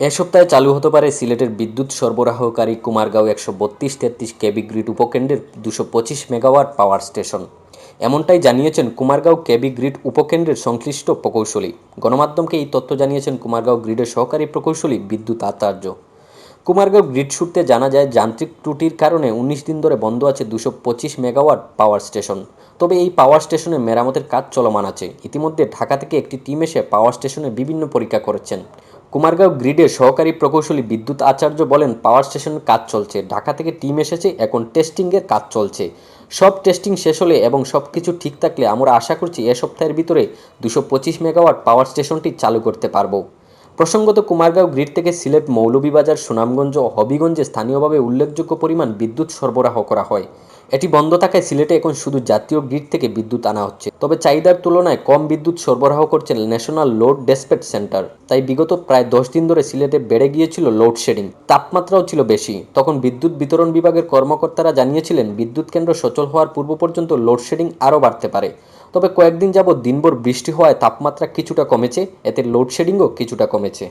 এ সপ্তাহে চালু হতে পারে সিলেটের বিদ্যুৎ সরবরাহকারী কুমারগাঁও একশো বত্রিশ তেত্রিশ কেবি গ্রিড উপকেন্দ্রের দুশো পঁচিশ মেগাওয়াট পাওয়ার স্টেশন। এমনটাই জানিয়েছেন কুমারগাঁও কেবি গ্রিড উপকেন্দ্রের সংশ্লিষ্ট প্রকৌশলী। গণমাধ্যমকে এই তথ্য জানিয়েছেন কুমারগাঁও গ্রিডের সহকারী প্রকৌশলী বিদ্যুৎ আচার্য। কুমারগাঁও গ্রিড সূত্রে জানা যায়, যান্ত্রিক ত্রুটির কারণে উনিশ দিন ধরে বন্ধ আছে দুশো পঁচিশ মেগাওয়াট পাওয়ার স্টেশন। তবে এই পাওয়ার স্টেশনে মেরামতের কাজ চলমান আছে। ইতিমধ্যে ঢাকা থেকে একটি টিম এসে পাওয়ার স্টেশনে বিভিন্ন পরীক্ষা করেছেন। কুমারগাঁও গ্রিডের সহকারী প্রকৌশলী বিদ্যুৎ আচার্য বলেন, পাওয়ার স্টেশন কাজ চলছে। ঢাকা থেকে টিম এসেছে, এখন টেস্টিংয়ের কাজ চলছে। সব টেস্টিং শেষ হলে এবং সব কিছু ঠিক থাকলে আমরা আশা করছি এ সপ্তাহের ভিতরে দুশো মেগাওয়াট পাওয়ার স্টেশনটি চালু করতে পারব। প্রসঙ্গত কুমারগাঁও গ্রিড থেকে সিলেট মৌলভীবাজার, সুনামগঞ্জ ও হবিগঞ্জে স্থানীয়ভাবে উল্লেখযোগ্য পরিমাণ বিদ্যুৎ সরবরাহ করা হয়। এটি বন্ধ থাকায় সিলেটে এখন শুধু জাতীয় গ্রিড থেকে বিদ্যুৎ আনা হচ্ছে। তবে চাহিদার তুলনায় কম বিদ্যুৎ সরবরাহ করছে ন্যাশনাল লোড ডেসপেট সেন্টার। তাই বিগত প্রায় দশ দিন ধরে সিলেটে বেড়ে গিয়েছিল লোডশেডিং। তাপমাত্রাও ছিল বেশি। তখন বিদ্যুৎ বিতরণ বিভাগের কর্মকর্তারা জানিয়েছিলেন, বিদ্যুৎ কেন্দ্র সচল হওয়ার পূর্ব পর্যন্ত লোডশেডিং আরও বাড়তে পারে। তবে কয়েকদিন যাবৎ দিনভর বৃষ্টি হওয়ায় তাপমাত্রা কিছুটা কমেছে এতে লোডশেডিংও কিছুটা কমেছে।